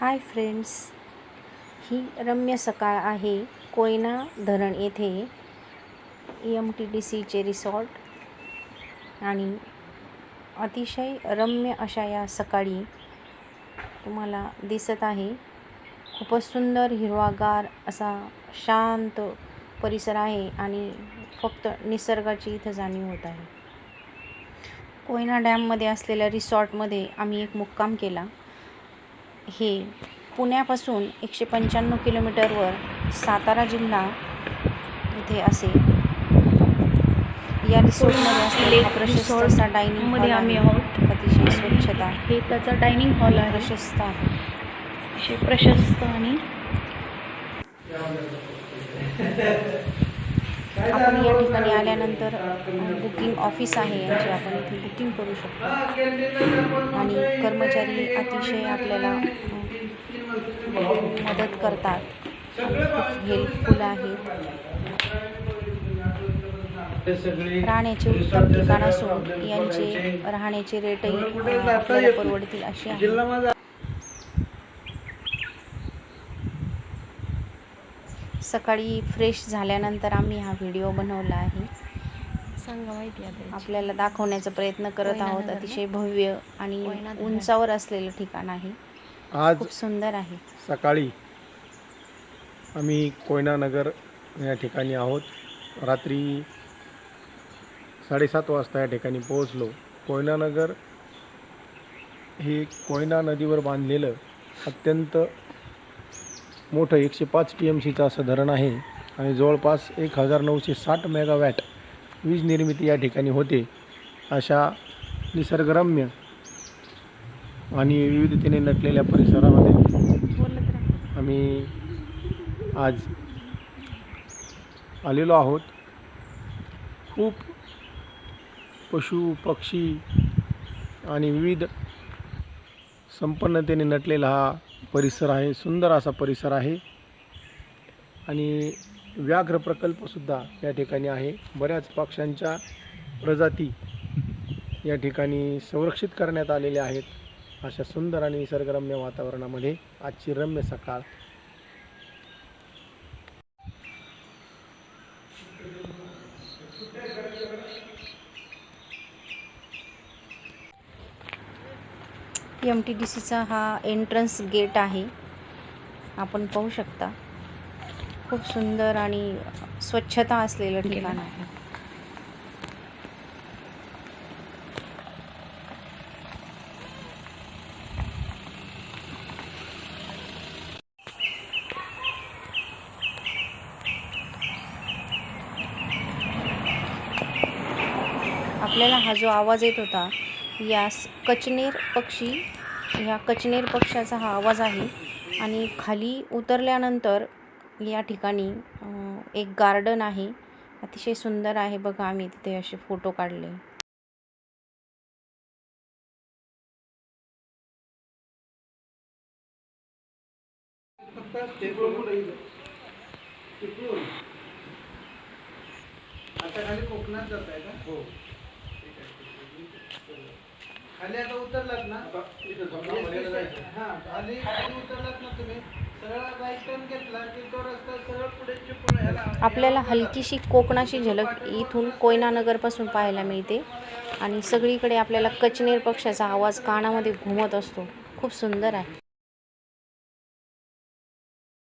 Hi friends ही रम्य सकाळ आहे कोयना धरण येथे एम टी डी सीचे रिसॉर्ट आणि अतिशय रम्य अशा या सकाळी तुम्हाला दिसत आहे. खूपच सुंदर हिरवागार असा शांत परिसर आहे आणि फक्त निसर्गाची इथं जाणीव होत आहे. कोयना डॅममध्ये असलेल्या रिसॉर्टमध्ये आम्ही एक मुक्काम केला. हे पुण्यापासून एकशे पंच्याण्णव किलोमीटरवर सातारा जिल्हा इथे असे. या रिसॉर्टमध्ये प्रशस्त असा डायनिंगमध्ये हॉल आम्ही आहे. आहोत. अतिशय स्वच्छता. हे त्याचा डायनिंग हॉल आहे. प्रशस्त आहे. अतिशय प्रशस्त आणि आपण या ठिकाणी आल्यानंतर बुकिंग ऑफिस आहे यांची आपण इथे बुकिंग करू शकतो. आणि कर्मचारी अतिशय आपल्याला मदत करतात. खूप हेल्पफुल आहेत. राहण्याचे उत्तम ठिकाण असून यांचे राहण्याचे रेटही आपल्याला परवडतील असे आहे. सकाळी फ्रेश झाल्यानंतर आम्ही हा व्हिडिओ बनवला आहे. सांगा माहिती आपल्याला दाखवण्याचा प्रयत्न करत आहोत? अतिशय भव्य आणि. उंचावर असलेलं ठिकाण आहे. आज खूप सुंदर आहे. सकाळी आम्ही कोयना नगर या ठिकाणी आहोत. रात्री साडेसात वाजता या ठिकाणी पोहोचलो. कोयना नगर हे कोयना नदीवर बांधलेलं अत्यंत मोठं एकशे पाच टी एम सीचं असं धरण आहे आणि जवळपास एक हजार नऊशे साठ मेगावॅट वीज निर्मिती या ठिकाणी होते. अशा निसर्गरम्य आणि विविधतेने नटलेल्या परिसरामध्ये आम्ही आज आलेलो आहोत. खूप पशु पक्षी आणि विविध संपन्नतेने नटलेला हा परिसर आहे सुंदर असा परिसर आहे. आणि व्याघ्र प्रकल्पसुद्धा या ठिकाणी आहे. बऱ्याच पक्ष्यांच्या प्रजाती या ठिकाणी संरक्षित करण्यात आलेल्या आहेत अशा सुंदर आणि निसर्गरम्य वातावरणामध्ये. आजची रम्य सकाळ एम टी डी सीचा हा एंट्रन्स गेट आहे. आपण पाहू शकता. खूप सुंदर आणि स्वच्छता असलेलं ठिकाण आहे. आपल्याला हा जो आवाज येत होता यास कचनेर पक्षी ह्या कचनेर पक्षाचा हा आवाज आहे. आणि खाली उतरल्यानंतर या ठिकाणी एक गार्डन आहे. अतिशय सुंदर आहे बघा आम्ही तिथे असे फोटो काढले. आता खाली कोकणात जात आहे का? हो. खाली आता उतरलात ना? हा खाली खाली उतरलात ना तुम्ही. सरळ राईट टर्न घेतला की तो रस्ता सरळ पुढे चिपळूण ह्याला आपल्याला हलकीशी कोकणाची झलक इथून कोयना नगरपासून पाहायला मिळते. आणि सगळीकडे आपल्याला कचनेर पक्षाचा आवाज कानामध्ये घुमत असतो. खूप सुंदर आहे.